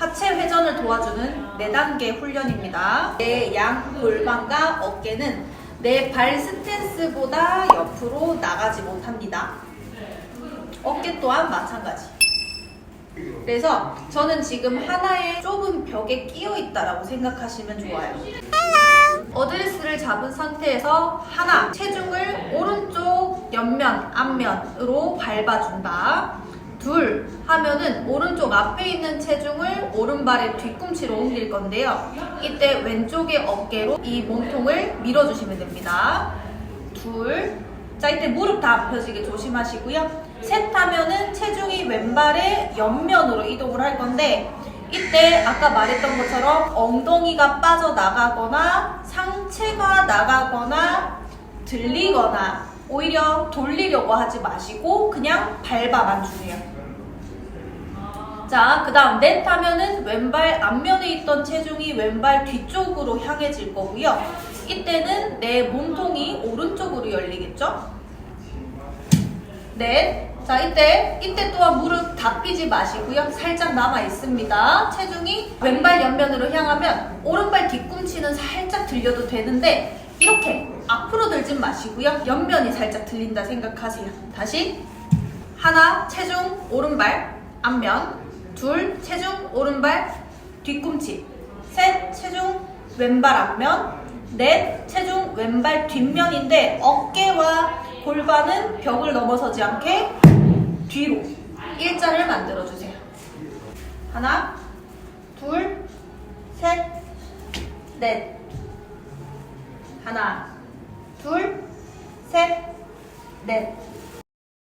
하체 회전을 도와주는 4단계 훈련입니다. 내 양 골반과 어깨는 내 발 스탠스보다 옆으로 나가지 못합니다. 어깨 또한 마찬가지. 그래서 저는 지금 하나의 좁은 벽에 끼어 있다라고 생각하시면 좋아요. 어드레스를 잡은 상태에서 하나, 체중을 오른쪽 옆면, 앞면으로 밟아준다. 둘, 하면은 오른쪽 앞에 있는 체중을 오른발의 뒤꿈치로 옮길 건데요. 이때 왼쪽의 어깨로 이 몸통을 밀어주시면 됩니다. 둘, 자 이때 무릎 다안 펴지게 조심하시고요. 셋 하면은 체중이 왼발의 옆면으로 이동을 할 건데 이때 아까 말했던 것처럼 엉덩이가 빠져나가거나 상체가 나가거나 들리거나 오히려 돌리려고 하지 마시고 그냥 밟아만 주세요. 자, 그 다음 넷 하면은 왼발 앞면에 있던 체중이 왼발 뒤쪽으로 향해질 거고요. 이때는 내 몸통이 오른쪽으로 열리겠죠? 넷. 자, 이때, 이때 또한 무릎 다 삐지 마시고요. 살짝 남아 있습니다. 체중이 왼발 옆면으로 향하면 오른발 뒤꿈치는 살짝 들려도 되는데 이렇게 앞으로 들진 마시고요. 옆면이 살짝 들린다 생각하세요. 다시. 하나, 체중 오른발 앞면. 둘, 체중 오른발 뒤꿈치. 셋, 체중 왼발 앞면. 넷, 체중 왼발 뒷면인데 어깨와 골반은 벽을 넘어서지 않게 뒤로 일자를 만들어 주세요. 하나, 둘, 셋, 넷. 하나, 둘, 셋, 넷.